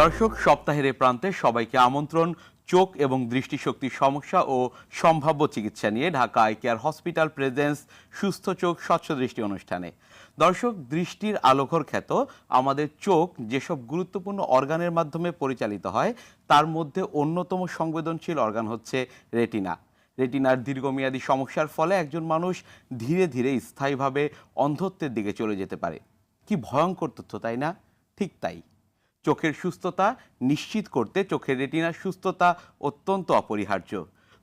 দর্শক, সপ্তাহের প্রান্তে সবাইকে আমন্ত্রণ, চোখ এবং দৃষ্টিশক্তির সমস্যা ও সম্ভাব্য চিকিৎসা নিয়ে Dhaka eye care hospital presents সুস্থ চোখ, স্বচ্ছ দৃষ্টি অনুষ্ঠানে। দর্শক, দৃষ্টির আলোকর খ্যাত, আমাদের চোখ যেসব গুরুত্বপূর্ণ অর্গানের মাধ্যমে পরিচালিত হয়, তার মধ্যে অন্যতম সংবেদনশীল অর্গান হচ্ছে রেটিনা। রেটিনার দীর্ঘমেয়াদী সমস্যার ফলে একজন মানুষ ধীরে ধীরে স্থায়ীভাবে অন্ধত্বের দিকে চলে যেতে পারে। কি ভয়ঙ্কর তথ্য, তাই না? ঠিক তাই। চোখের সুস্থতা নিশ্চিত করতে চোখের রেটিনার সুস্থতা অত্যন্ত অপরিহার্য।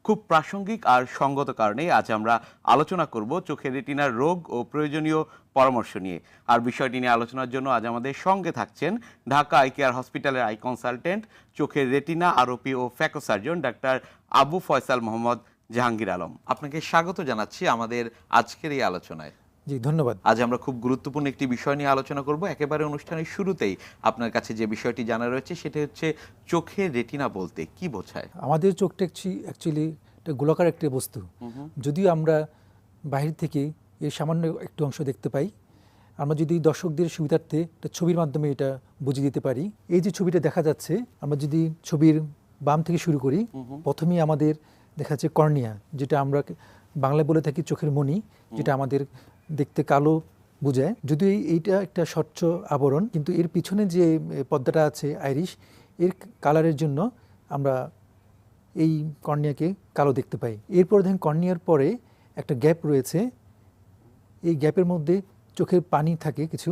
খুব প্রাসঙ্গিক আর সঙ্গত কারণেই আজ আমরা আলোচনা করব চোখের রেটিনার রোগ ও প্রয়োজনীয় পরামর্শ নিয়ে। আর বিষয়টি নিয়ে আলোচনার জন্য আজ আমাদের সঙ্গে থাকছেন ঢাকা আই কেয়ার হসপিটালের আই কনসালটেন্ট, চোখের রেটিনা আরোপি ও phaco surgeon doctor Abu Faisal Mohammad Jahangir Alam. আপনাকে স্বাগত জানাচ্ছি আমাদের আজকের এই আলোচনায়। জি ধন্যবাদ। আজ আমরা খুব গুরুত্বপূর্ণ একটি বিষয় নিয়ে আলোচনা করব। একেবারে অনুষ্ঠানের শুরুতেই আপনার কাছে যে বিষয়টি জানা রয়েছে সেটা হচ্ছে চোখের রেটিনা বলতে কি বোঝায়? আমাদের চোখটা অ্যাকচুয়ালি একটা গোলাকার একটি বস্তু। যদিও আমরা বাহির থেকে এর সামান্য একটু অংশ দেখতে পাই আমরা যদি দর্শকদের সুবিধার্থে একটা ছবির মাধ্যমে এটা বুঝিয়ে দিতে পারি। এই যে ছবিটা দেখা যাচ্ছে আমরা যদি ছবির বাম থেকে শুরু করি প্রথমেই আমাদের দেখা যাচ্ছে কর্নিয়া যেটা আমরা বাংলায় বলে থাকি চোখের মণি যেটা আমাদের দেখতে কালো বোঝায়। যদিও এইটা একটা স্বচ্ছ আবরণ কিন্তু এর পিছনে যে পর্দাটা আছে আইরিশ এর কালারের জন্য আমরা এই কর্নিয়াকে কালো দেখতে পাই। এরপর দেখেন কর্নিয়ার পরে একটা গ্যাপ রয়েছে। এই গ্যাপের মধ্যে চোখের পানি থাকে কিছু।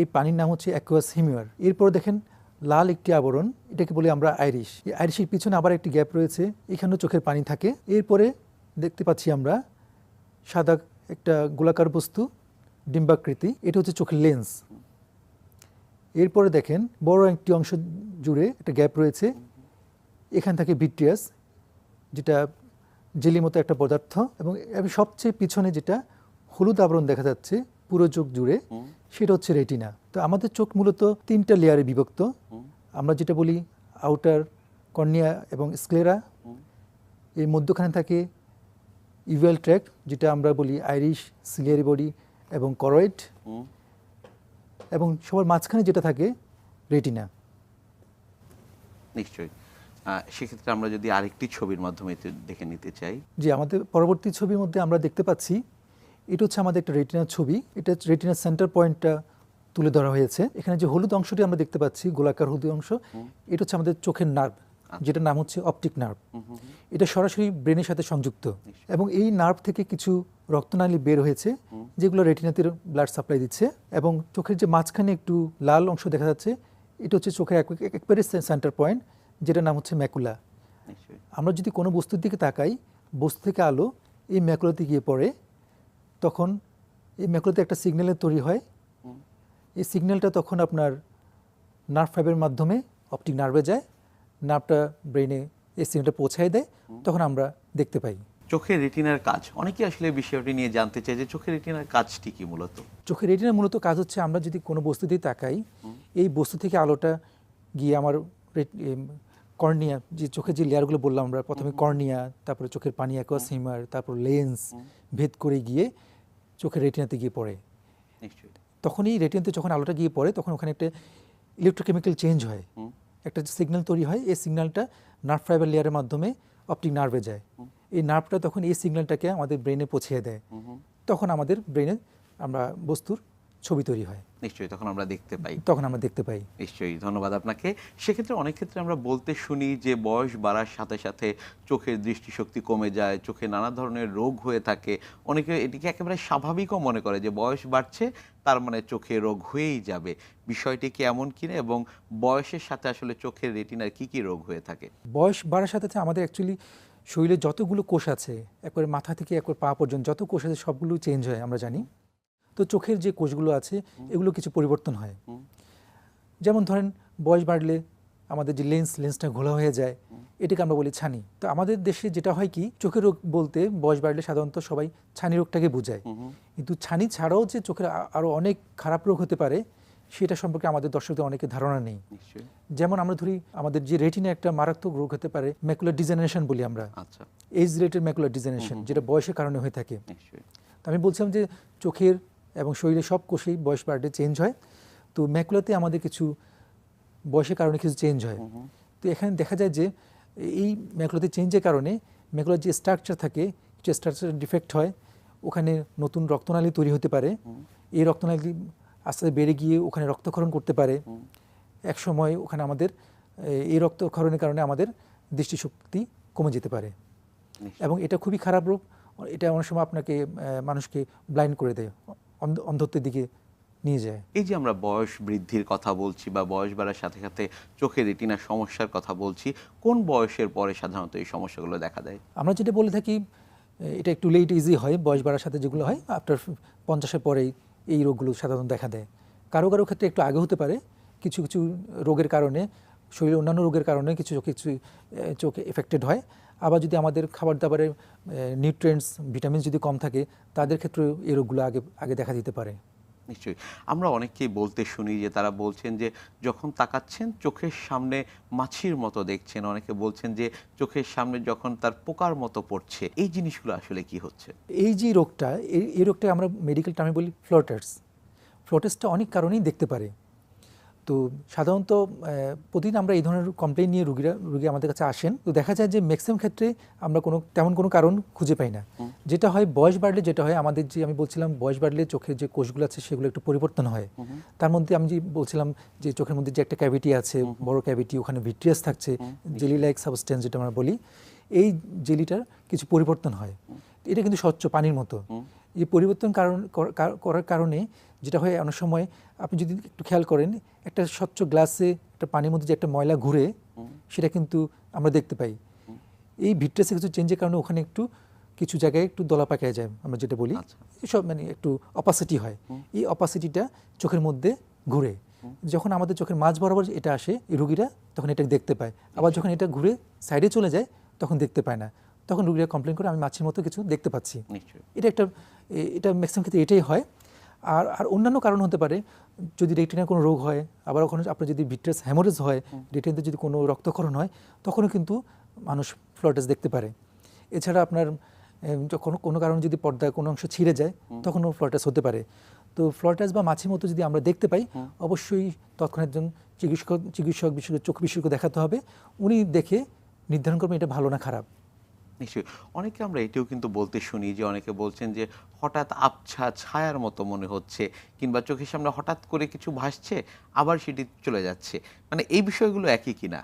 এই পানির নাম হচ্ছে অ্যাকোয়াস হিমিওয়ার এরপর দেখেন লাল একটি আবরণ এটাকে বলি আমরা আইরিশ। এই আইরিশের পিছনে আবার একটি গ্যাপ রয়েছে এখানেও চোখের পানি থাকে। এরপরে দেখতে পাচ্ছি আমরা সাদা একটা গোলাকার বস্তু, ডিম্বাকৃতি, এটা হচ্ছে চোখের লেন্স। এরপরে দেখেন, বড় একটি অংশ জুড়ে একটা গ্যাপ রয়েছে। এখান থেকে ভিট্রিয়াস, যেটা জেলি মতো একটা পদার্থ এবং এবং সবচেয়ে পিছনে যেটা হলুদ আবরণ দেখা যাচ্ছে পুরো চোখ জুড়ে, সেটা হচ্ছে রেটিনা। তো আমাদের চোখ মূলত তিনটা লেয়ারে বিভক্ত। আমরা যেটা বলি আউটার কর্নিয়া এবং স্ক্লেরা এর মধ্যখানে থাকে ইভুয়াল ট্র্যাক যেটা আমরা বলি আইরিশ সিলিয়ারি বডি এবং করয়েড। এবং সবার মাঝখানে যেটা থাকে রেটিনা। নিশ্চয়ই। সেক্ষেত্রে আমরা যদি আরেকটি ছবির মাধ্যমে দেখে নিতে চাই। জি আমাদের পরবর্তী ছবির মধ্যে আমরা দেখতে পাচ্ছি এটা হচ্ছে আমাদের একটা রেটিনার ছবি। এটা রেটিনার সেন্টার পয়েন্টটা তুলে ধরা হয়েছে। এখানে যে হলুদ অংশটি আমরা দেখতে পাচ্ছি গোলাকার হলুদ অংশ এটা হচ্ছে আমাদের চোখের নার্ভ যেটার নাম হচ্ছে অপটিক নার্ভ। এটা সরাসরি ব্রেনের সাথে সংযুক্ত এবং এই নার্ভ থেকে কিছু রক্তনালী বের হয়েছে যেগুলো রেটিনাতে ব্লাড সাপ্লাই দিচ্ছে এবং চোখের যে মাঝখানে একটু লাল অংশ দেখা যাচ্ছে এটা হচ্ছে চোখের এক- এক- একবারে সেন্টার পয়েন্ট যেটার নাম হচ্ছে ম্যাকুলা আমরা যদি কোনো বস্তুর দিকে তাকাই বস্তু থেকে আলো এই ম্যাকুলাতে গিয়ে পড়ে তখন এই ম্যাকুলাতে একটা সিগন্যালের তৈরি হয়। এই সিগন্যালটা তখন আপনার নার্ভ ফাইবের মাধ্যমে অপটিক নার্ভে যায়। নার্ভটা ব্রেনে এই সিগন্যালটা পৌঁছায় দেয় তখন আমরা দেখতে পাই। চোখের রেটিনার কাজ অনেকে আসলে বিষয়টি নিয়ে জানতে চাই যে চোখের রেটিনার কাজটি কি মূলত? চোখের রেটিনা মূলত কাজ হচ্ছে আমরা যদি কোনো বস্তু দিয়ে তাকাই এই বস্তু থেকে আলোটা গিয়ে আমার কর্নিয়া যে চোখের যে লেয়ারগুলো বললাম আমরা প্রথমে কর্নিয়া তারপরে চোখের পানি অ্যাকোয়াস হিমার তারপর লেন্স ভেদ করে গিয়ে চোখের রেটিনাতে গিয়ে পড়ে। তখনই রেটিনাতে যখন আলোটা গিয়ে পড়ে তখন ওখানে একটা ইলেকট্রোকেমিক্যাল চেঞ্জ হয়। একটা সিগন্যাল তৈরি হয় এই সিগন্যালটা নার্ভ ফাইবার লেয়ারের মাধ্যমে অপটিক নার্ভে যায়। এই নার্ভটা তখন এই সিগন্যালটাকে আমাদের ব্রেনে পৌঁছে দেয়। তখন আমাদের ব্রেনে আমরা বস্তুর ছবি তৈরি হয়। নিশ্চয়ই তখন আমরা দেখতে পাই। তখন আমরা দেখতে পাই। নিশ্চয়ই ধন্যবাদ আপনাকে। সেক্ষেত্রে অনেক ক্ষেত্রে আমরা বলতে শুনি যে বয়স বাড়ার সাথে সাথে চোখের দৃষ্টিশক্তি কমে যায় চোখে নানা ধরনের রোগ হয়ে থাকে। অনেকে এটিকে একেবারে স্বাভাবিকও মনে করে যে বয়স বাড়ছে তার মানে চোখে রোগ হয়েই যাবে। বিষয়টি কি এমন কিনা এবং বয়সের সাথে আসলে চোখের রেটিনার কি কি রোগ হয়ে থাকে? বয়স বাড়ার সাথে সাথে আমাদের অ্যাকচুয়ালি শরীরে যতগুলো কোষ আছে একবারে মাথা থেকে একবার পা পর্যন্ত যত কোষ আছে সবগুলো চেঞ্জ হয় আমরা জানি। তো চোখের যে কোষগুলো আছে এগুলো কিছু পরিবর্তন হয়। যেমন ধরেন বয়স বাড়লে আমাদের যে লেন্স লেন্সটা ঘোলা হয়ে যায় এটাকে আমরা বলি ছানি। তো আমাদের দেশে যেটা হয় কি চোখের রোগ বলতে বয়স বাড়লে সাধারণত সবাই ছানি রোগটাকে বোঝায়। কিন্তু ছানি ছাড়াও যে চোখের আরও অনেক খারাপ রোগ হতে পারে সেটা সম্পর্কে আমাদের দর্শকদের অনেকের ধারণা নেই। যেমন আমরা ধরি আমাদের যে রেটিনে একটা মারাত্মক রোগ হতে পারে ম্যাকুলার ডিজেনারেশন বলি আমরা। এজ রিলেটেড ম্যাকুলার ডিজেনারেশন যেটা বয়সের কারণে হয়ে থাকে। আমি বলছিলাম যে চোখের এবং শরীরে সব কোষেই বয়স বাড়লে চেঞ্জ হয়। তো ম্যাকুলাতে আমাদের কিছু বয়সের কারণে কিছু চেঞ্জ হয়। তো এখানে দেখা যায় যে এই ম্যাকুলাতে চেঞ্জের কারণে ম্যাকুলার যে স্ট্রাকচার থাকে যে স্ট্রাকচার ডিফেক্ট হয় ওখানে নতুন রক্তনালী তৈরি হতে পারে। এই রক্তনালী আস্তে আস্তে বেড়ে গিয়ে ওখানে রক্তক্ষরণ করতে পারে। এক সময় ওখানে আমাদের এই রক্তক্ষরণের কারণে আমাদের দৃষ্টিশক্তি কমে যেতে পারে। এবং এটা খুবই খারাপ রূপ। এটা অনেক সময় আপনাকে মানুষকে ব্লাইন্ড করে দেয়। অন্ধত্বের দিকে নিয়ে যায়। এই যে আমরা বয়স বৃদ্ধির কথা বলছি বা বয়স বাড়ার সাথে সাথে চোখের রেটিনার সমস্যার কথা বলছি কোন বয়সের পরে সাধারণত এই সমস্যাগুলো দেখা দেয়? আমরা যেটা বলে থাকি এটা একটু লেট ইজি হয় বয়স বাড়ার সাথে যেগুলো হয় আফটার পঞ্চাশের পরেই এই রোগগুলো সাধারণত দেখা দেয়। কারও কারও ক্ষেত্রে একটু আগে হতে পারে কিছু কিছু রোগের কারণে শরীরে অন্যান্য রোগের কারণে কিছু কিছু চোখ এফেক্টেড হয়। আবার যদি আমাদের খাবার দাবারের নিউট্রিয়েন্টস ভিটামিন যদি কম থাকে তাদের ক্ষেত্রেও এই রোগগুলো আগে আগে দেখা দিতে পারে। নিশ্চয়ই। আমরা অনেককেই বলতে শুনি যে তারা বলছেন যে যখন তাকাচ্ছেন চোখের সামনে মাছির মতো দেখছেন। অনেকে বলছেন যে চোখের সামনে যখন তার পোকার মতো পড়ছে এই জিনিসগুলো আসলে কি হচ্ছে? এই যে রোগটা এই এই রোগটা আমরা মেডিকেল টার্মে বলি ফ্লোটার্স ফ্লোটার্সটা অনেক কারণেই দেখতে পারে। তো সাধারণত প্রতিদিন আমরা এই ধরনের কমপ্লেন নিয়ে রুগীরা রুগী আমাদের কাছে আসেন। তো দেখা যায় যে ম্যাক্সিমাম ক্ষেত্রে আমরা কোনো তেমন কোনো কারণ খুঁজে পাই না। যেটা হয় বয়স বাড়লে যেটা হয় আমাদের যে আমি বলছিলাম বয়স বাড়লে চোখের যে কোষগুলো আছে সেগুলো একটু পরিবর্তন হয়। তার মধ্যে আমি যে বলছিলাম যে চোখের মধ্যে যে একটা ক্যাভিটি আছে বড় ক্যাভিটি ওখানে ভিট্রিয়াস থাকছে জেলি লাইক সাবস্টেন্স যেটা আমরা বলি এই জেলিটার কিছু পরিবর্তন হয়। এটা কিন্তু স্বচ্ছ পানির মতো। এই পরিবর্তন কারণ করার কারণে যেটা হয় অনেক সময় আপনি যদি একটু খেয়াল করেন একটা স্বচ্ছ গ্লাসে একটা পানির মধ্যে যে একটা ময়লা ঘুরে সেটা কিন্তু আমরা দেখতে পাই। এই ভিট্রেসে কিছু চেঞ্জের কারণে ওখানে একটু কিছু জায়গায় একটু দলা পাকায় যায় আমরা যেটা বলি। আচ্ছা। সব মানে একটু অপাসিটি হয়। এই অপাসিটিটা চোখের মধ্যে ঘুরে। যখন আমাদের চোখের মাঝ বরাবর এটা আসে এই রুগীরা তখন এটা দেখতে পায়। আবার যখন এটা ঘুরে সাইডে চলে যায় তখন দেখতে পায় না। তখন রুগীরা কমপ্লেন করে আমি মাছের মতো কিছু দেখতে পাচ্ছি। এটা একটা এটা ম্যাক্সিমাম ক্ষেত্রে এটাই হয়। আর আর অন্যান্য কারণ হতে পারে যদি রেটিনার কোনো রোগ হয় আবার ওখানে আপনার যদি ভিট্রাস হ্যামোরেজ হয় রেটিনাতে যদি কোনো রক্তক্ষরণ হয় তখনও কিন্তু মানুষ ফ্লটাস দেখতে পারে। এছাড়া আপনার যখন কোনো কারণে যদি পর্দায় কোনো অংশ ছিঁড়ে যায় তখনও ফ্লটাস হতে পারে। তো ফ্লটাস বা মাছির মতো যদি আমরা দেখতে পাই অবশ্যই তৎক্ষণাৎ একজন চিকিৎসক চিকিৎসক বিশেষজ্ঞ চোখ বিশেষজ্ঞ দেখাতে হবে। উনি দেখে নির্ধারণ করবেন এটা ভালো না খারাপ। নিশ্চয়ই। অনেকে আমরা এটাও কিন্তু বলতে শুনি যে অনেকে বলছেন যে হঠাৎ আবছা ছায়ার মতো মনে হচ্ছে কিংবা চোখের সামনে হঠাৎ করে কিছু ভাসছে আবার সেটি চলে যাচ্ছে। মানে এই বিষয়গুলো একই কিনা?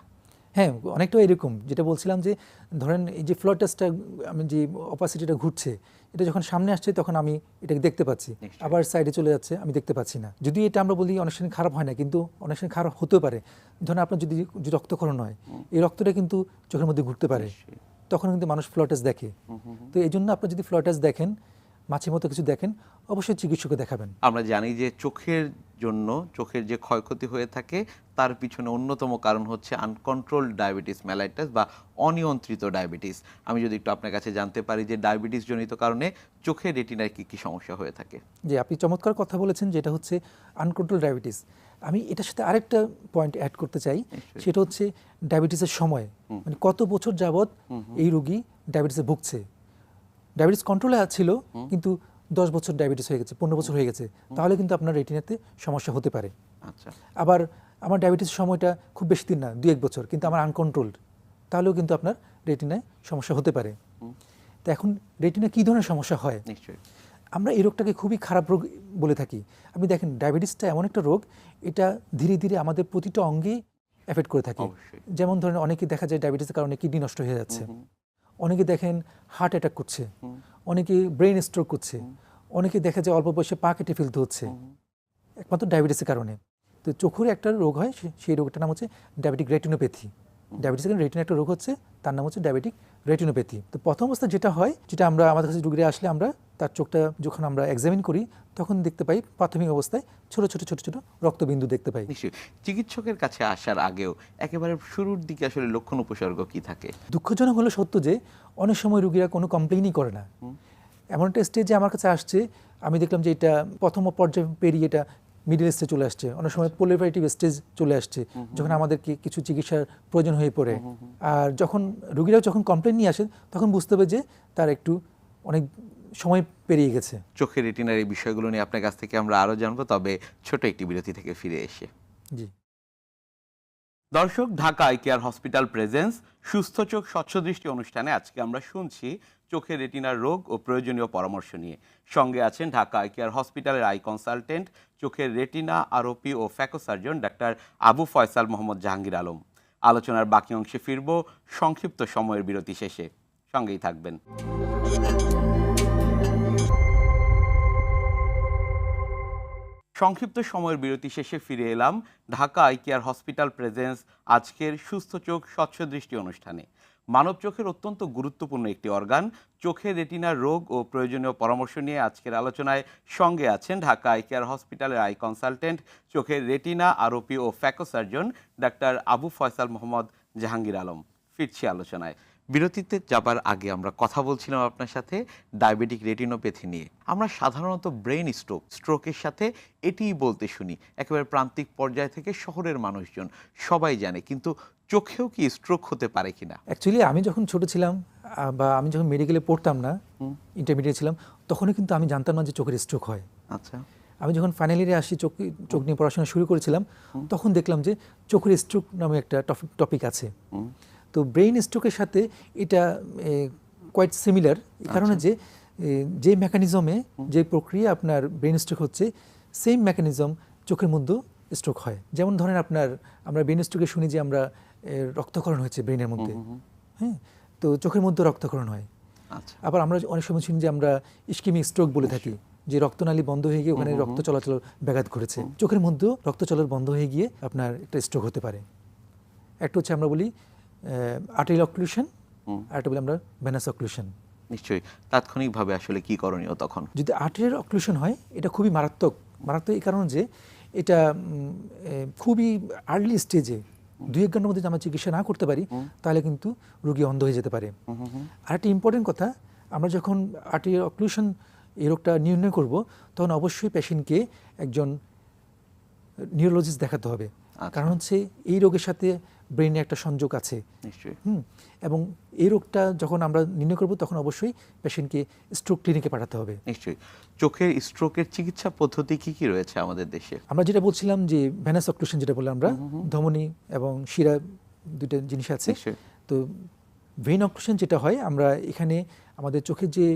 হ্যাঁ অনেকটা এরকম। যেটা বলছিলাম যে ধরেন এই যে ফ্লোটাসটা আমি যে অপাসিটিটা ঘুরছে এটা যখন সামনে আসছে তখন আমি এটাকে দেখতে পাচ্ছি। আবার সাইডে চলে যাচ্ছে আমি দেখতে পাচ্ছি না। যদি এটা আমরা বলি অনেক সময় খারাপ হয় না কিন্তু অনেক সময় খারাপ হতে পারে। ধরেন আপনার যদি রক্তক্ষরণ হয় এই রক্তটা কিন্তু চোখের মধ্যে ঘুরতে পারে। তখন কিন্তু মানুষ ফ্লোটাস দেখে। তো এই জন্য আপনি যদি ফ্লোটাস দেখেন মাছের মতো কিছু দেখেন অবশ্যই চিকিৎসককে দেখাবেন। আমরা জানি যে চোখের জন্য চোখের যে ক্ষয়ক্ষতি হয়ে থাকে তার পিছনে অন্যতম কারণ হচ্ছে আনকন্ট্রোল ডায়াবেটিস মেলাইটাস বা অনিয়ন্ত্রিত ডায়াবেটিস আমি যদি একটু আপনার কাছে জানতে পারি যে ডায়াবেটিস জনিত কারণে চোখের রেটিনায় কি কি সমস্যা হয়ে থাকে। যে আপনি চমৎকার কথা বলেছেন যেটা হচ্ছে আনকন্ট্রোল ডায়াবেটিস আমি এটার সাথে আরেকটা পয়েন্ট অ্যাড করতে চাই। সেটা হচ্ছে ডায়াবেটিসের সময় মানে কত বছর যাবৎ এই রোগী ডায়াবেটিসে ভুগছে। ডায়াবেটিস কন্ট্রোলে ছিল কিন্তু দশ বছর ডায়াবেটিস হয়ে গেছে পনেরো বছর হয়ে গেছে। তাহলে কিন্তু আপনার রেটিনাতে সমস্যা হতে পারে। আচ্ছা। আবার আমার ডায়াবেটিসের সময়টা খুব বেশি দিন না দু এক বছর কিন্তু আমার আনকন্ট্রোলড তাহলেও কিন্তু আপনার রেটিনায় সমস্যা হতে পারে। তো এখন রেটিনা কী ধরনের সমস্যা হয়? আমরা এই রোগটাকে খুবই খারাপ রোগ বলে থাকি। আপনি দেখেন ডায়াবেটিসটা এমন একটা রোগ এটা ধীরে ধীরে আমাদের প্রতিটা অঙ্গে এফেক্ট করে থাকে। যেমন ধরেন অনেকে দেখা যায় ডায়াবেটিসের কারণে কিডনি নষ্ট হয়ে যাচ্ছে। অনেকে দেখেন হার্ট অ্যাটাক করছে। অনেকে ব্রেন স্ট্রোক করছে। অনেকে দেখা যায় অল্প বয়সে পা কেটে ফেলতে হচ্ছে। একমাত্র ডায়াবেটিসের কারণে। তো চোখের একটা রোগ হয় সেই রোগটার নাম হচ্ছে ডায়াবেটিক রেটিনোপ্যাথি ডায়াবেটিসের রেটিনা একটা রোগ হচ্ছে তার নাম হচ্ছে ডায়াবেটিক রেটিনোপ্যাথি তো প্রথম অবস্থায় যেটা হয় যেটা আমরা আমাদের কাছে রুগীরা আসলে আমরা তার চোখটা যখন আমরা এক্সামিন করি তখন দেখতে পাই প্রাথমিক অবস্থায় ছোট ছোট ছোট ছোট রক্তবিন্দু দেখতে পাই। নিশ্চয়ই। চিকিৎসকের কাছে আসার আগেও একেবারে শুরুর দিকে আসলে লক্ষণ উপসর্গ কি থাকে? দুঃখজনক হলো সত্য যে অনেক সময় রুগীরা কোনো কমপ্লেনই করে না। এমন একটা স্টেজে আমার কাছে আসছে আমি দেখলাম যে এটা প্রথম পর্যায়ে পেরিয়ে এটা মিডিল স্টেজ চলে আসছে। অনেক সময় পোলিফারেটিভ স্টেজ চলে আসছে যখন আমাদেরকে কিছু চিকিৎসার প্রয়োজন হয়ে পড়ে। আর যখন রুগীরা যখন কমপ্লেন নিয়ে আসে তখন বুঝতে হবে যে তার একটু অনেক সময় পেরিয়ে গেছে। চোখের রেটিনার এই বিষয়গুলো নিয়ে আপনার কাছ থেকে আমরা আরও জানব তবে ছোট একটি বিরতি থেকে ফিরে এসে। জি। দর্শক Dhaka eye care hospital presents সুস্থ চোখ স্বচ্ছ দৃষ্টি অনুষ্ঠানে আজকে আমরা শুনছি চোখের রেটিনার রোগ ও প্রয়োজনীয় পরামর্শ নিয়ে। সঙ্গে আছেন ঢাকা আই কেয়ার হসপিটালের আই কনসালটেন্ট চোখের রেটিনা আরোপি ও phaco surgeon doctor Abu Faisal Mohammad Jahangir Alam. আলোচনার বাকি অংশে ফিরব সংক্ষিপ্ত সময়ের বিরতি শেষে। সঙ্গেই থাকবেন। সংক্ষিপ্ত সময়ের বিরতি শেষে ফিরে এলাম Dhaka eye care hospital presents আজকের সুস্থ চোখ, স্বচ্ছ দৃষ্টি অনুষ্ঠানে। মানব চোখের অত্যন্ত গুরুত্বপূর্ণ একটি অর্গান। চোখের রেটিনার রোগ ও প্রয়োজনীয় পরামর্শ নিয়ে আজকের আলোচনায় সঙ্গে আছেন ঢাকা আই কেয়ার হসপিটালের আই কনসালটেন্ট, চোখের রেটিনা, আরোপি ও phaco surgeon doctor Abu Faisal Mohammad Jahangir Alam. ফিরছি আলোচনায়। বিরতিতে যাবার আগে আমরা কথা বলছিলাম আপনার সাথে ডায়াবেটিক রেটিনোপ্যাথি নিয়ে। আমরা সাধারণত ব্রেন স্ট্রোক স্ট্রোকের সাথে এটিই বলতে শুনি। একেবারে প্রান্তিক পর্যায় থেকে শহরের মানুষজন সবাই জানে কিন্তু চোখেও কি স্ট্রোক হতে পারে কিনা? অ্যাকচুয়ালি আমি যখন ছোট ছিলাম বা আমি যখন মেডিকেলে পড়তাম না ইন্টারমিডিয়েট ছিলাম তখনও কিন্তু আমি জানতাম না যে চোখের স্ট্রোক হয়। আচ্ছা। আমি যখন ফাইনাল ইয়ারে আসি চোখ চোখ নিয়ে পড়াশোনা শুরু করেছিলাম তখন দেখলাম যে চোখের স্ট্রোক নামে একটা টপিক আছে। তো ব্রেইন স্ট্রোকের সাথে এটা কোয়াইট সিমিলার কারণে যে যে মেকানিজমে যে প্রক্রিয়া আপনার ব্রেইন স্ট্রোক হচ্ছে সেম মেকানিজম চোখের মধ্যে স্ট্রোক হয়। যেমন ধরেন আপনার আমরা ব্রেন স্ট্রোকে শুনি যে আমরা রক্তকরণ হয়েছে ব্রেনের মধ্যে। হ্যাঁ? তো চোখের মধ্যে রক্তকরণ হয়। আচ্ছা। আবার আমরা অনেক সময় শুনি যে আমরা ইস্কিমিক স্ট্রোক বলে থাকি যে রক্তনালী বন্ধ হয়ে গিয়ে ওখানে রক্ত চলাচল ব্যাঘাত ঘটেছে। চোখের মধ্যেও রক্ত চলাচল বন্ধ হয়ে গিয়ে আপনার একটা স্ট্রোক হতে পারে। একটা হচ্ছে আমরা বলি আর্টেরিয়াল অক্লুশন আর একটা বলি আমরা ভেনাস অক্লুশন নিশ্চয়ই। তাৎক্ষণিকভাবে আসলে কি করণীয় তখন? যদি আর্টেরিয়াল অক্লুশন হয় এটা খুবই মারাত্মক। মারাত্মক এই কারণে যে এটা খুবই আর্লি স্টেজে দুই এক ঘণ্টার মধ্যে আমরা চিকিৎসা না করতে পারি তাহলে কিন্তু রোগী অন্ধ হয়ে যেতে পারে। আর একটা ইম্পর্টেন্ট কথা আমরা যখন আর্টেরিয়াল অক্লুশন এই রোগটা নির্ণয় করব তখন অবশ্যই পেশেন্টকে একজন নিউরোলজিস্ট দেখাতে হবে। আচ্ছা। কারণ হচ্ছে এই রোগের সাথে ব্রেনে একটা সংযোগ আছে। হুম এবং এই রোগটা যখন আমরা নির্ণয় করব তখন অবশ্যই পেশেন্টকে স্ট্রোক ক্লিনিকে পাঠাতে হবে। নিশ্চয়ই। চোখের স্ট্রোকের চিকিৎসা পদ্ধতি কি কি রয়েছে আমাদের দেশে? আমরা যেটা বলছিলাম যে ভ্যানাস অক্লুশন যেটা বললাম আমরা ধমনী এবং শিরা দুটো জিনিস আছে। তো ভেইন অক্লুশন যেটা হয় আমরা এখানে আমাদের চোখের যে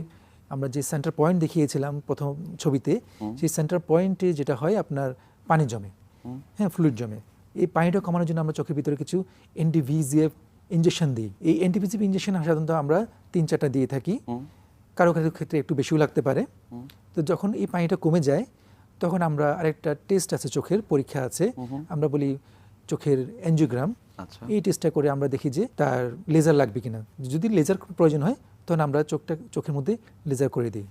আমরা যে সেন্টার পয়েন্ট দেখিয়েছিলাম প্রথম ছবিতে সেই সেন্টার পয়েন্টে যেটা হয় আপনার পানি জমে। হ্যাঁ ফ্লুইড জমে। এই পানিটা কমানোর জন্য আমরা চোখের ভিতরে কিছু এনডিভিজিএফ ইঞ্জেকশন দিই। এই এনডিভিজিএফ ইঞ্জেকশন সাধারণত আমরা তিন চারটা দিয়ে থাকি। কারও কারও ক্ষেত্রে একটু বেশিও লাগতে পারে। তো যখন এই পানিটা কমে যায় তখন আমরা আরেকটা টেস্ট আছে চোখের পরীক্ষা আছে। আমরা বলি চোখের এনজিওগ্রাম আচ্ছা। এই টেস্টটা করে আমরা দেখি যে তার লেজার লাগবে কিনা। যদি লেজার প্রয়োজন হয় তখন আমরা চোখটা চোখের মধ্যে লেজার করে দিই।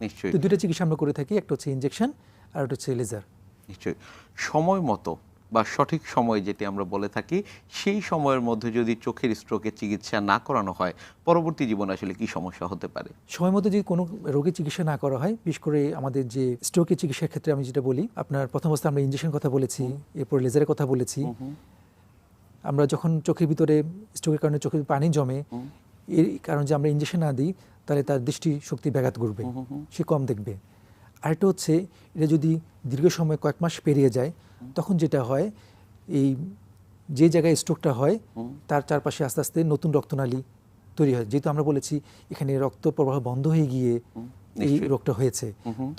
নিশ্চয়ই। তো দুইটা চিকিৎসা আমরা করে থাকি একটা হচ্ছে ইঞ্জেকশন আর একটা হচ্ছে লেজার নিশ্চয়ই। সময় মতো বা সঠিক সময় যেটি আমরা বলে থাকি সেই সময়ের মধ্যে যদি চোখের স্ট্রোকের চিকিৎসা না করানো হয় পরবর্তী জীবনে আসলে কি সমস্যা হতে পারে? সময় মতো যদি কোনো রোগীর চিকিৎসা না করা হয় বিশেষ করে আমাদের যে স্ট্রোকের চিকিৎসার ক্ষেত্রে আমি যেটা বলি আপনার প্রথম অবস্থায় আমরা ইঞ্জেকশন কথা বলেছি এরপর লেজারের কথা বলেছি। আমরা যখন চোখের ভিতরে স্ট্রোকের কারণে চোখের পানি জমে এর কারণ যে আমরা ইঞ্জেকশন না দিই তাহলে তার দৃষ্টি শক্তি ব্যাঘাত ঘটবে। সে কম দেখবে। আরেকটা হচ্ছে এটা যদি দীর্ঘ সময় কয়েক মাস পেরিয়ে যায় তখন যেটা হয় এই যে জায়গায় স্ট্রোকটা হয় তার চারপাশে আস্তে আস্তে নতুন রক্তনালী তৈরি হয়। যেহেতু আমরা বলেছি এখানে রক্ত প্রবাহ বন্ধ হয়ে গিয়ে এই রোগটা হয়েছে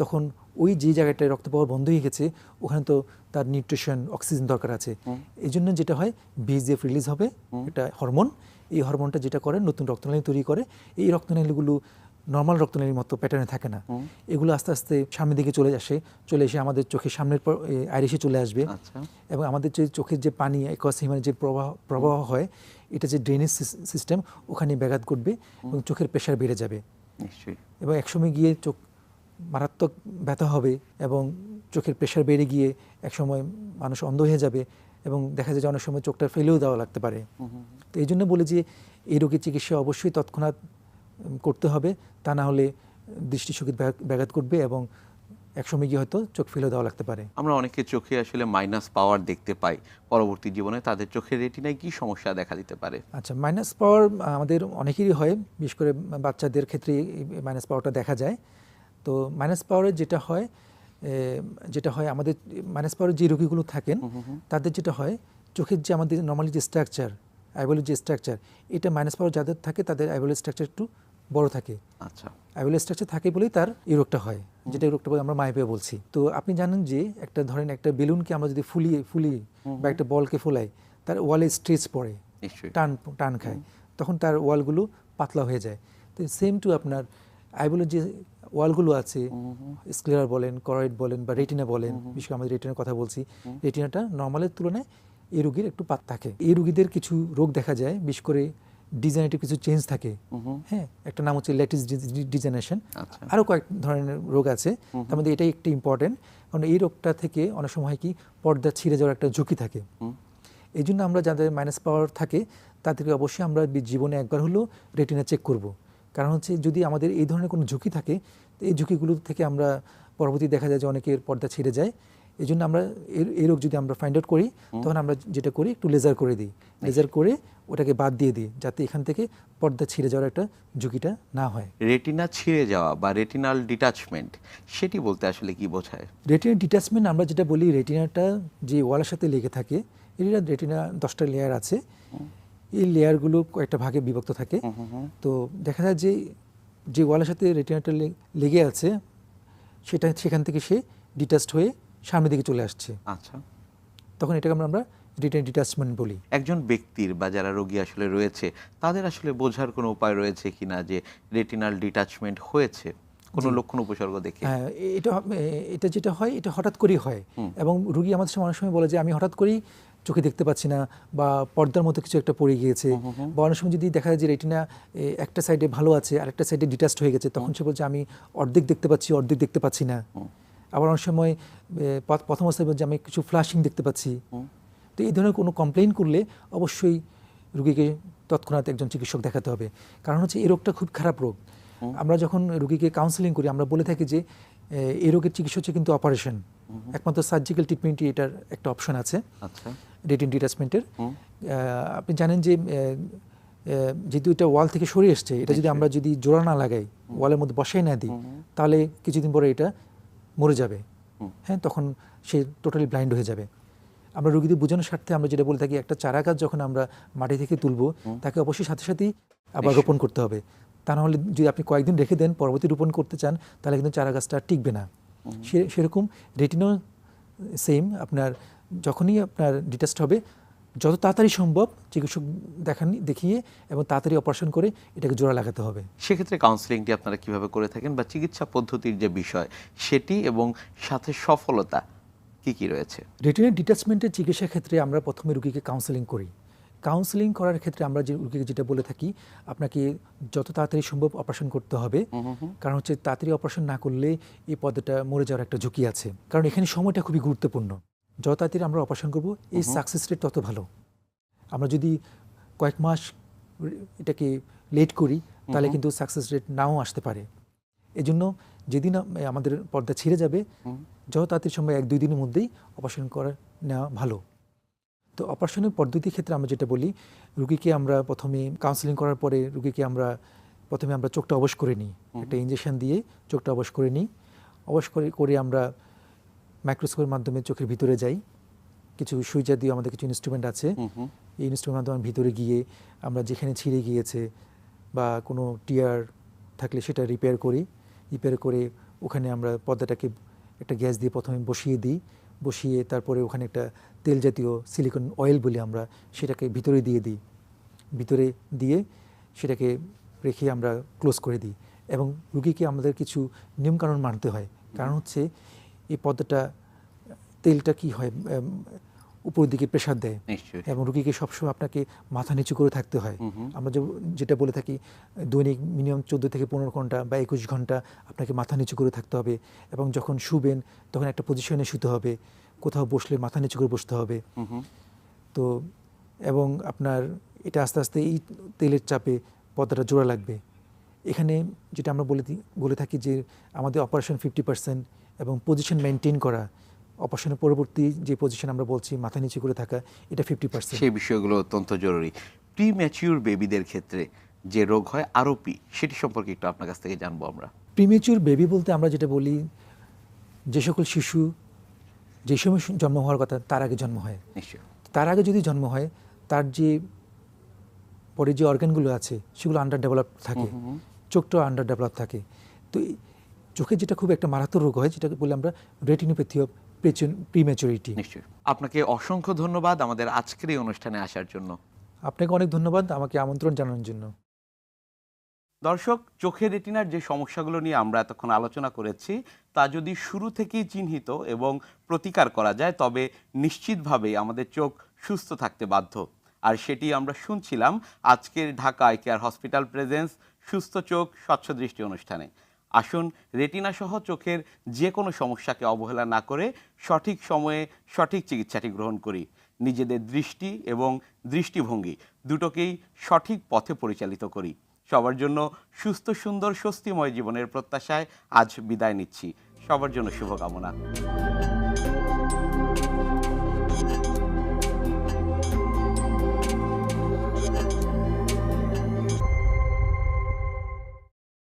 তখন ওই যে জায়গাটায় রক্ত প্রবাহ বন্ধ হয়ে গেছে ওখানে তো তার নিউট্রিশন অক্সিজেন দরকার আছে। এই জন্য যেটা হয় বিজিএফ রিলিজ হবে এটা হরমোন এই হরমোনটা যেটা করে নতুন রক্তনালী তৈরি করে এই রক্তনালীগুলো নর্মাল রক্তনালীর মতো প্যাটার্নে থাকে না। এগুলো আস্তে আস্তে সামনের দিকে চলে আসে চলে এসে আমাদের চোখের সামনের পর আইরিশে চলে আসবে। আচ্ছা। এবং আমাদের যে চোখের যে পানি একসীমার যে প্রবাহ প্রবাহ হয় এটা যে ড্রেনেজ সিস্টেম ওখানে ব্যাঘাত ঘটবে এবং চোখের প্রেশার বেড়ে যাবে। এবং একসময় গিয়ে চোখ মারাত্মক ব্যথা হবে এবং চোখের প্রেশার বেড়ে গিয়ে একসময় মানুষ অন্ধ হয়ে যাবে এবং দেখা যায় যে অনেক সময় চোখটা ফেলেও দেওয়া লাগতে পারে। তো এই জন্য বলে যে এই রোগের চিকিৎসা অবশ্যই তৎক্ষণাৎ করতে হবে তা না হলে দৃষ্টিশক্তি ব্যাঘাত- করবে এবং একসময় গিয়ে হয়তো চোখ ফেলে দেওয়া লাগতে পারে। আমরা অনেকের চোখে আসলে মাইনাস পাওয়ার দেখতে পাই। পরবর্তী জীবনে তাদের চোখের রেটিনায় কি সমস্যা দেখা দিতে পারে? আচ্ছা মাইনাস পাওয়ার আমাদের অনেকেরই হয় বিশেষ করে বাচ্চাদের ক্ষেত্রে মাইনাস পাওয়ারটা দেখা যায়। তো মাইনাস পাওয়ারের যেটা হয় যেটা হয় আমাদের মাইনাস পাওয়ারের যে রোগীগুলো থাকেন তাদের যেটা হয় চোখের যে আমাদের নর্মালি যে স্ট্রাকচার আইবলের যে স্ট্রাকচার এটা মাইনাস পাওয়ার যাদের থাকে তাদের আইবলের স্ট্রাকচার একটু বড় থাকে। আচ্ছা। আইবলের স্ট্রাকচার থাকে বলেই তার এই রোগটা হয় যেটা এই রোগটা বলে আমরা মাইপে বলছি। তো আপনি জানেন যে একটা ধরেন একটা বেলুনকে আমরা যদি ফুলিয়ে ফুলি বা একটা বলকে ফোলাই তার ওয়ালে স্ট্রেচ পড়ে টান টান খায়। তখন তার ওয়ালগুলো পাতলা হয়ে যায়। তো সেম টু আপনার আইবলের যে ওয়ালগুলো আছে স্ক্লেরার বলেন করয়েড বলেন বা রেটিনা বলেন বিশেষ করে আমাদের রেটিনার কথা বলছি রেটিনাটা নর্মালের তুলনায় এই রোগীর একটু পাত থাকে। এই রুগীদের কিছু রোগ দেখা যায় বিশেষ করে ডিজেনারেটিভ কিছু চেঞ্জ থাকে। হ্যাঁ একটা নাম হচ্ছে ল্যাটিস ডিজেনারেশন আচ্ছা। আরও কয়েক ধরনের রোগ আছে। তার মধ্যে এটাই একটি ইম্পর্টেন্ট কারণ এই রোগটা থেকে অনেক সময় কি পর্দা ছিঁড়ে যাওয়ার একটা ঝুঁকি থাকে। এই জন্য আমরা যাদের মাইনাস পাওয়ার থাকে তাদেরকে অবশ্যই আমরা জীবনে একবার হলেও রেটিনা চেক করব। কারণ হচ্ছে যদি আমাদের এই ধরনের কোনো ঝুঁকি থাকে তো এই ঝুঁকিগুলো থেকে আমরা পরবর্তী দেখা যায় যে অনেকের পর্দা ছিঁড়ে যায়। এই জন্য আমরা এই রোগ যদি আমরা ফাইন্ড আউট করি তখন আমরা যেটা করি একটু লেজার করে দিই। লেজার করে ওটাকে বাদ দিয়ে দিই যাতে এখান থেকে পর্দা ছিঁড়ে যাওয়ার একটা ঝুঁকিটা না হয়। রেটিনা ছিঁড়ে যাওয়া বা রেটিনাল ডিটাচমেন্ট সেটি বলতে আসলে কি বোঝায়? রেটিনা ডিটাচমেন্ট আমরা যেটা বলি রেটিনাটা যে ওয়ালের সাথে লেগে থাকে এটির রেটিনা দশটা লেয়ার আছে। এই লেয়ারগুলো কয়েকটা ভাগে বিভক্ত থাকে। তো দেখা যায় যে যে ওয়ালের সাথে রেটিনাটা লেগে আছে সেটা সেখান থেকে সে ডিটাচড হয়ে সামনের দিকে চলে আসছে। আচ্ছা। তখন এটাকে আমরা আমরা রেটিনা ডিটাচমেন্ট বলি। একজন ব্যক্তির বা যারা রোগী আসলে রয়েছে তাদের আসলে বোঝার কোনো উপায় রয়েছে কিনা যে রেটিনাল ডিটাচমেন্ট হয়েছে? কোনো লক্ষণ উপসর্গ দেখে? হ্যাঁ এটা এটা যেটা হয় এটা হঠাৎ করেই হয়। এবং রুগী আমাদের সময় অনেক সময় বলে যে আমি হঠাৎ করেই চোখে দেখতে পাচ্ছি না বা পর্দার মতো কিছু একটা পড়ে গিয়েছে। বা অনেক সময় যদি দেখা যায় যে রেটিনা একটা সাইডে ভালো আছে আর একটা সাইডে ডিটাচড হয়ে গেছে তখন সে বলছে আমি অর্ধেক দেখতে পাচ্ছি অর্ধেক দেখতে পাচ্ছি না। আবার অনেক সময় প্রথম অবস্থায় বলছে আমি কিছু ফ্লাশিং দেখতে পাচ্ছি। তো এই ধরনের কোনো কমপ্লেন করলে অবশ্যই রুগীকে তৎক্ষণাৎ একজন চিকিৎসক দেখাতে হবে। কারণ হচ্ছে এই রোগটা খুব খারাপ রোগ। আমরা যখন রুগীকে কাউন্সেলিং করি আমরা বলে থাকি যে এই রোগের চিকিৎসা হচ্ছে কিন্তু অপারেশন একমাত্র সার্জিক্যাল ট্রিটমেন্টই এটার একটা অপশন আছে। আচ্ছা। রেটিন ডিটাচমেন্টের আপনি জানেন যে যেহেতু এটা ওয়াল থেকে সরে এসছে এটা যদি আমরা যদি জোড়া না লাগাই ওয়ালের মধ্যে বসাই না দিই তাহলে কিছুদিন পরে এটা মরে যাবে। হ্যাঁ তখন সে টোটালি ব্লাইন্ড হয়ে যাবে। আমরা রোগীদের বোঝানোর স্বার্থে আমরা যেটা বলে থাকি একটা চারা গাছ যখন আমরা মাটি থেকে তুলবো তাকে অবশ্যই সাথে সাথেই আবার রোপণ করতে হবে। তা নাহলে যদি আপনি কয়েকদিন রেখে দেন পরবর্তী রোপণ করতে চান তাহলে কিন্তু চারা গাছটা টিকবে না। সে সেরকম রেটিনো সেম আপনার যখনই আপনার ডিটেস্ট হবে যত তাড়াতাড়ি সম্ভব চিকিৎসক দেখান দেখিয়ে এবং তাড়াতাড়ি অপারেশন করে এটাকে জোড়া লাগাতে হবে। সেক্ষেত্রে কাউন্সিলিংটি আপনারা কীভাবে করে থাকেন বা চিকিৎসা পদ্ধতির যে বিষয় সেটি এবং সাথে সফলতা কি কি রয়েছে? রেটিনা ডিটাচমেন্টের চিকিৎসা ক্ষেত্রে আমরা প্রথমে রুগীকে কাউন্সেলিং করি। কাউন্সেলিং করার ক্ষেত্রে আমরা যে রুগীকে যেটা বলে থাকি আপনাকে যত তাড়াতাড়ি সম্ভব অপারেশন করতে হবে। কারণ হচ্ছে তাড়াতাড়ি অপারেশন না করলে এই পদটা মরে যাওয়ার একটা ঝুঁকি আছে। কারণ এখানে সময়টা খুবই গুরুত্বপূর্ণ। যত তাড়াতাড়ি আমরা অপারেশন করব এই সাকসেস রেট তত ভালো। আমরা যদি কয়েক মাস এটাকে লেট করি তাহলে কিন্তু সাকসেস রেট নাও আসতে পারে। এজন্য যেদিন আমাদের পর্দা ছিঁড়ে যাবে যত তাড়াতাড়ি সময় এক দুই দিনের মধ্যেই অপারেশন করা নেওয়া ভালো। তো অপারেশনের পদ্ধতির ক্ষেত্রে আমরা যেটা বলি রুগীকে আমরা প্রথমে কাউন্সেলিং করার পরে রুগীকে আমরা প্রথমে আমরা চোখটা অবশ করে নিই। একটা ইঞ্জেকশন দিয়ে চোখটা অবশ করে নিই। অবশ করে করে আমরা মাইক্রোস্কোপের মাধ্যমে চোখের ভিতরে যাই। কিছু সুই জাতীয় আমাদের কিছু ইনস্ট্রুমেন্ট আছে। এই ইনস্ট্রুমেন্ট মাধ্যমে ভিতরে গিয়ে আমরা যেখানে ছিঁড়ে গিয়েছে বা কোনো টিয়ার থাকলে সেটা রিপেয়ার করি। রিপেয়ার করে ওখানে আমরা পর্দাটাকে একটা গ্যাস দিয়ে প্রথমে বসিয়ে দিই। বসিয়ে তারপরে ওখানে একটা তেল জাতীয় সিলিকন অয়েল বলি আমরা সেটাকে ভিতরে দিয়ে দিই। ভিতরে দিয়ে সেটাকে রেখে আমরা ক্লোজ করে দিই। এবং রুগীকে আমাদের কিছু নিয়মকানুন মানতে হয়। কারণ হচ্ছে এই পর্দাটা তেলটা কি হয় উপরের দিকে প্রেশার দেয়? এবং রুগীকে সবসময় আপনাকে মাথা নিচু করে থাকতে হয়। আমরা যে- যেটা বলে থাকি দৈনিক মিনিমাম চোদ্দ থেকে পনেরো ঘণ্টা বা একুশ ঘণ্টা আপনাকে মাথা নিচু করে থাকতে হবে এবং যখন শুবেন তখন একটা পজিশনে শুতে হবে। কোথাও বসলে মাথা নিচু করে বসতে হবে। তো এবং আপনার এটা আস্তে আস্তে এই তেলের চাপে পর্দাটা জোড়া লাগবে। এখানে যেটা আমরা বলে বলে থাকি যে আমাদের অপারেশন ফিফটি পার্সেন্ট এবং পজিশন মেনটেন করা অপারেশনের পরবর্তী যে পজিশন আমরা বলছি মাথা নিচু করে থাকা এটা ফিফটি পার্সেন্ট সেই বিষয়গুলো অত্যন্ত জরুরি। প্রি ম্যাচিউর বেবিদের ক্ষেত্রে যে রোগ হয় আরোপি সেটি সম্পর্কে একটু আপনার কাছ থেকে জানব আমরা। প্রিমেচুর বেবি বলতে আমরা যেটা বলি যে সকল শিশু যে সময় জন্ম হওয়ার কথা তার আগে জন্ম হয়। তার আগে যদি জন্ম হয় তার যে পরে যে অর্গানগুলো আছে সেগুলো আন্ডার ডেভেলপ থাকে চোখটাও আন্ডার ডেভেলপ থাকে। তো চোখে যেটা খুব একটা মারাত্মক রোগ হয় যেটাকে বলে আমরা রেটিনোপ্যাথি অফ প্রিম্যাচুরিটি নিশ্চয়ই। আপনাকে অসংখ্য ধন্যবাদ আমাদের আজকের এই অনুষ্ঠানে আসার জন্য। আপনাকে অনেক ধন্যবাদ আমাকে আমন্ত্রণ জানানোর জন্য। দর্শক চোখের রেটিনার যে সমস্যাগুলো নিয়ে আমরা এতক্ষণ আলোচনা করেছি তা যদি শুরু থেকেই চিহ্নিত এবং প্রতিকার করা যায় তবে নিশ্চিতভাবেই আমাদের চোখ সুস্থ থাকতে বাধ্য। আর সেটি আমরা শুনছিলাম আজকের Dhaka eye care hospital presents সুস্থ চোখ স্বচ্ছ দৃষ্টি অনুষ্ঠানে। আসুন রেটিনা সহ চোখের যে কোনো সমস্যাকে অবহেলা না করে সঠিক সময়ে সঠিক চিকিৎসাটি গ্রহণ করি। নিজেদের দৃষ্টি এবং দৃষ্টিভঙ্গি দুটোকেই সঠিক পথে পরিচালিত করি। সবার জন্য সুস্থ, সুন্দর, স্বস্তিময় জীবনের প্রত্যাশায় আজ বিদায় নিচ্ছি। সবার জন্য শুভকামনা।